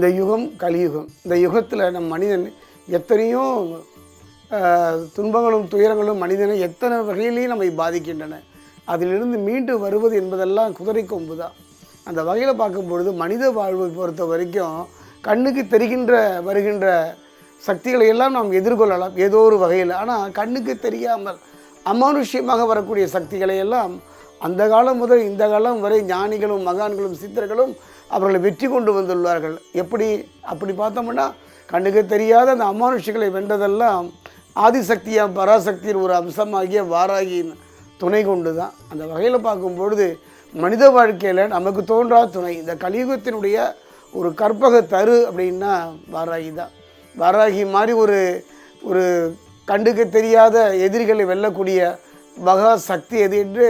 இந்த யுகம் கலியுகம். இந்த யுகத்தில் நம் மனிதன் எத்தனையோ துன்பங்களும் துயரங்களும் மனிதனை எத்தனை வகையிலையும் நம்மை பாதிக்கின்றன. அதிலிருந்து மீண்டு வருவது என்பதெல்லாம் குதிரை கொம்பு தான் அந்த வகையில் பார்க்கும் பொழுது மனித வாழ்வை பொறுத்த வரைக்கும் கண்ணுக்கு தெரிகின்ற வருகின்ற சக்திகளை எல்லாம் நாம் எதிர்கொள்ளலாம் ஏதோ ஒரு வகையில். ஆனால் கண்ணுக்கு தெரியாமல் அமானுஷ்யமாக வரக்கூடிய சக்திகளை எல்லாம் அந்த காலம் முதல் இந்த காலம் வரை ஞானிகளும் மகான்களும் சித்தர்களும் அவர்களை வெற்றி கொண்டு வந்துள்ளார்கள். எப்படி? அப்படி பார்த்தோம்னா கண்ணுக்கு தெரியாத அந்த அமானுஷ்யங்களை வென்றதெல்லாம் ஆதிசக்தியாக பராசக்தியின் ஒரு அம்சமாகிய வாராகியின் துணை கொண்டு தான் அந்த வகையில் பார்க்கும்பொழுது மனித வாழ்க்கையில் நமக்கு தோன்றா துணை. இந்த கலியுகத்தினுடைய ஒரு கற்பக தரு அப்படின்னா வாராகி தான். வாராகி மாதிரி ஒரு ஒரு கண்டுக்க தெரியாத எதிரிகளை வெல்லக்கூடிய மகா சக்தி எது என்று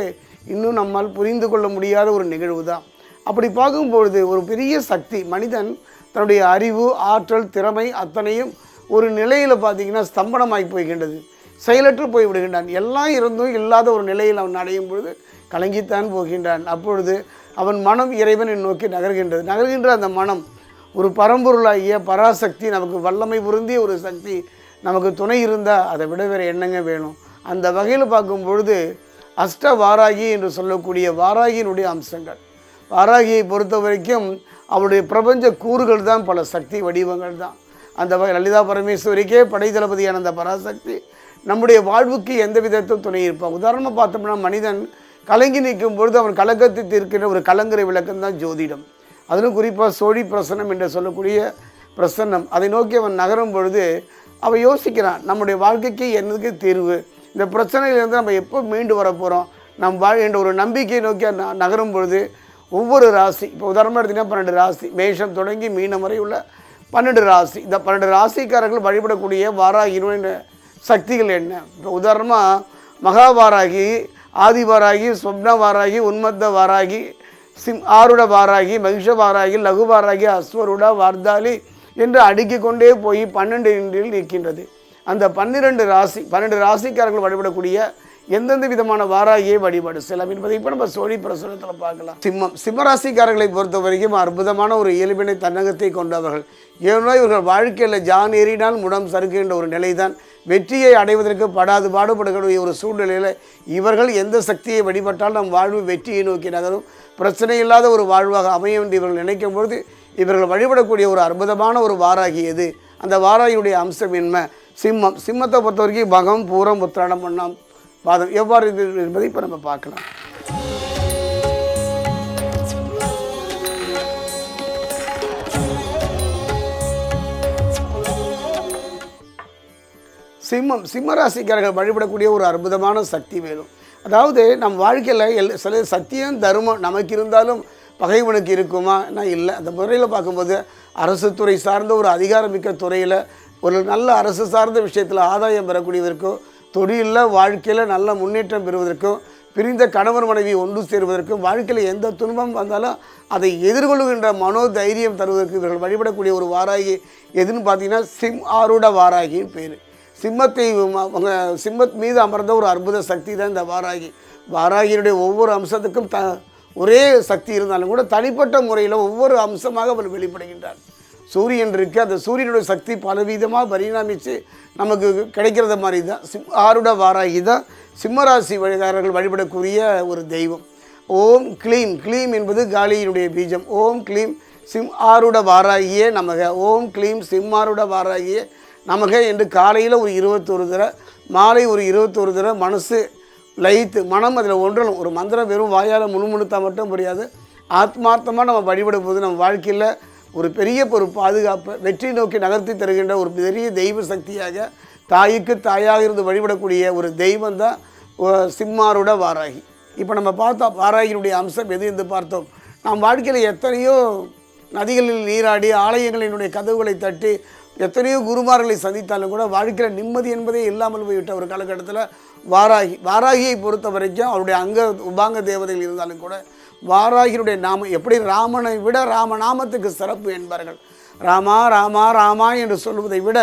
இன்னும் நம்மால் புரிந்து கொள்ள முடியாத ஒரு நிகழ்வு தான். அப்படி பார்க்கும்பொழுது ஒரு பெரிய சக்தி மனிதன் தன்னுடைய அறிவு ஆற்றல் திறமை அத்தனையும் ஒரு நிலையில் பார்த்தீங்கன்னா ஸ்தம்பனமாகி போய்கின்றது. செயலற்று போய் விடுகின்றான். எல்லாம் இருந்தும் இல்லாத ஒரு நிலையில் அவன் அடையும் பொழுது கலங்கித்தான் போகின்றான். அப்பொழுது அவன் மனம் இறைவனை நோக்கி நகர்கின்றது. நகர்கின்ற அந்த மனம் ஒரு பரம்பொருளாகிய பராசக்தி நமக்கு வல்லமை பொருந்திய ஒரு சக்தி நமக்கு துணை இருந்தால் அதை விட வேறு என்னங்க வேணும்? அந்த வகையில் பார்க்கும் பொழுது அஷ்ட வாராகி என்று சொல்லக்கூடிய வாராகியினுடைய அம்சங்கள். வாராகியை பொறுத்த வரைக்கும் அவருடைய பிரபஞ்ச கூறுகள் தான் பல சக்தி வடிவங்கள் தான். அந்த வகை லலிதா பரமேஸ்வரிக்கே படை தளபதியான அந்த பராசக்தி நம்முடைய வாழ்வுக்கு எந்த விதத்தும் துணை இருப்பான் உதாரணமாக பார்த்தோம்னா மனிதன் கலங்கி நிற்கும் பொழுது அவன் கலக்கத்தை தீர்க்கிற ஒரு கலங்கரை விளக்கம் தான் ஜோதிடம். அதிலும் குறிப்பாக சோழி பிரசன்னம் என்று சொல்லக்கூடிய பிரசன்னம். அதை நோக்கி அவன் நகரும் பொழுது அவன் யோசிக்கிறான் நம்முடைய வாழ்க்கைக்கு என்னதுக்கு தீர்வு? இந்த பிரச்சனையிலேருந்து நம்ம எப்போ மீண்டு வர போகிறோம் நம் என்ற ஒரு நம்பிக்கையை நோக்கி ந- நகரும் பொழுது ஒவ்வொரு ராசி இப்போ உதாரணமாக எடுத்தீங்கன்னா பன்னெண்டு ராசி மேஷம் தொடங்கி மீனம் வரை உள்ள பன்னெண்டு ராசி. இந்த பன்னெண்டு ராசிக்காரர்கள் வழிபடக்கூடிய வாராகினுடைய சக்திகள் என்ன? இப்போ உதாரணமாக மகாவாராகி ஆதிவாராகி சொப்ன வாராகி உன்மத்த வாராகி சிம் ஆருட வாராகி மகிஷ வாராகி லகு வாராகி அஸ்வருட வார்தாலி என்று அடுக்கிக் கொண்டே போய் பன்னெண்டு இன்றில் நிற்கின்றது. அந்த பன்னிரெண்டு ராசி பன்னெண்டு ராசிக்காரர்கள் வழிபடக்கூடிய எந்தெந்த விதமான வாராகியை வழிபாடு செய்யலாம் என்பதை இப்போ நம்ம சோழி பிரசுரத்தில் பார்க்கலாம். சிம்மம் சிம்மராசிக்காரர்களை பொறுத்த வரைக்கும் அற்புதமான ஒரு இயல்பினை தன்னகத்தை கொண்டவர்கள். ஏனோ இவர்கள் வாழ்க்கையில் ஜான் ஏறினால் முடம் சறுக்குகின்ற ஒரு நிலைதான். வெற்றியை அடைவதற்கு படாது பாடுபடக்கூடிய ஒரு சூழ்நிலையில் இவர்கள் எந்த சக்தியை வழிபட்டால் நம் வாழ்வு வெற்றியை நோக்கி நகரும். பிரச்சனை இல்லாத ஒரு வாழ்வாக அமையும் என்று இவர்கள் நினைக்கும் பொழுது இவர்கள் வழிபடக்கூடிய ஒரு அற்புதமான ஒரு வாராகி எது? அந்த வாராகியுடைய அம்சம் என்ன? சிம்மம் சிம்மத்தை பொறுத்த வரைக்கும் பகம் பூரம் உத்திராடம் பண்ணாம் பாதம் எவ்வாறு இது என்பதை இப்போ நம்ம பார்க்கலாம். சிம்மம் சிம்மராசிக்காரர்கள் வழிபடக்கூடிய ஒரு அற்புதமான சக்தி வேணும். அதாவது நம் வாழ்க்கையில் எல் சில சத்தியம் தர்மம் நமக்கு இருந்தாலும் பகைவனுக்கு இருக்குமா? நான் இல்லை. அந்த முறையில் பார்க்கும்போது அரசு துறை சார்ந்த ஒரு அதிகாரமிக்க துறையில் ஒரு நல்ல அரசு சார்ந்த விஷயத்தில் ஆதாயம் பெறக்கூடியதற்கோ தொழிலில் வாழ்க்கையில் நல்ல முன்னேற்றம் பெறுவதற்கும் பிரிந்த கணவர் மனைவி ஒன்று சேருவதற்கும் வாழ்க்கையில் எந்த துன்பம் வந்தாலும் அதை எதிர்கொள்கின்ற மனோ தைரியம் தருவதற்கு இவர்கள் வழிபடக்கூடிய ஒரு வாராகி எதுன்னு பார்த்தீங்கன்னா சிம் ஆருட வாராகின்னு பேர். சிம்மத்தை அவங்க சிம்மத் மீது அமர்ந்த ஒரு அற்புத சக்தி தான் இந்த வாராகி. வாராகியினுடைய ஒவ்வொரு அம்சத்துக்கும் த ஒரே சக்தி இருந்தாலும் கூட தனிப்பட்ட முறையில் ஒவ்வொரு அம்சமாக அவர் வெளிப்படுகின்றார். சூரியன் இருக்குது அந்த சூரியனுடைய சக்தி பலவிதமாக பரிணாமித்து நமக்கு கிடைக்கிறத மாதிரி தான். சிம் ஆருட வாராகி தான் சிம்மராசி வழிகாரர்கள் வழிபடக்கூடிய ஒரு தெய்வம். ஓம் க்ளீம் க்ளீம் என்பது காலியினுடைய பீஜம். ஓம் க்ளீம் சிம் ஆருட வாராகியே நமக. ஓம் க்ளீம் சிம்மாருட வாராகியே நமக என்று காலையில் ஒரு இருபத்தொரு தடவை மாலை ஒரு இருபத்தொரு தடவை மனசு லயித்து மனம் அதில் ஒன்றலும். ஒரு மந்திரம் வெறும் வாயால் முணுமுணுத்தா மட்டும் முடியாது ஆத்மார்த்தமாக நம்ம வழிபடும் போது நம்ம வாழ்க்கையில் ஒரு பெரிய ஒரு பாதுகாப்பு வெற்றி நோக்கி நகர்த்தி தருகின்ற ஒரு பெரிய தெய்வ சக்தியாக தாய்க்கு தாயாக இருந்து வழிபடக்கூடிய ஒரு தெய்வம் தான் சிம்மாரோட வாராகி. இப்போ நம்ம பார்த்தோம் வாராகியினுடைய அம்சம் எது என்று பார்த்தோம். நாம் வாழ்க்கையில் எத்தனையோ நதிகளில் நீராடி ஆலயங்களினுடைய கதவுகளை தட்டி எத்தனையோ குருமார்களை சந்தித்தாலும் கூட வாழ்க்கையில் நிம்மதி என்பதே இல்லாமல் போய்விட்ட ஒரு காலகட்டத்தில் வாராகி வாராகியை பொறுத்த வரைக்கும் அவருடைய அங்க உபாங்க தேவதைகள் இருந்தாலும் கூட வாராகியினுடைய நாமம் எப்படி ராமனை விட ராமநாமத்துக்கு சிறப்பு என்பார்கள். ராமா ராமா ராமா என்று சொல்வதை விட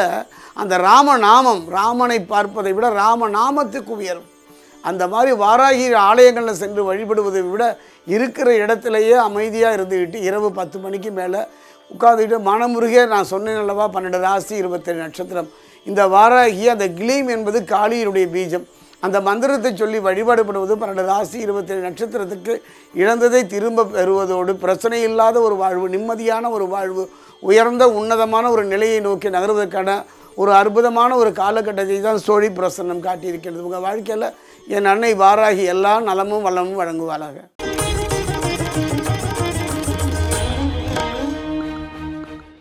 அந்த ராமநாமம் ராமனை பார்ப்பதை விட ராமநாமத்துக்கு உயரும். அந்த மாதிரி வாராகி ஆலயங்களில் சென்று வழிபடுவதை விட இருக்கிற இடத்துலையே அமைதியாக இருந்துக்கிட்டு இரவு பத்து மணிக்கு மேலே உட்காந்துக்கிட்டு மனமுருகே நான் சொன்னேன் அல்லவா? பன்னெண்டு ராசி இருபத்தேழு நட்சத்திரம். இந்த வாராகி அந்த கிளீம் என்பது காளியினுடைய பீஜம். அந்த மந்திரத்தை சொல்லி வழிபாடுபடுவது பன்னெண்டு ராசி இருபத்தேழு நட்சத்திரத்துக்கு இழந்ததை திரும்ப பெறுவதோடு பிரச்சனை இல்லாத ஒரு வாழ்வு நிம்மதியான ஒரு வாழ்வு உயர்ந்த உன்னதமான ஒரு நிலையை நோக்கி நகர்வதற்கான ஒரு அற்புதமான ஒரு காலகட்டத்தை தான் சோழி பிரசன்னம் காட்டியிருக்கிறது. உங்கள் வாழ்க்கையில் என் அன்னை வாராகி எல்லா நலமும் வளமும் வழங்குவாளாக.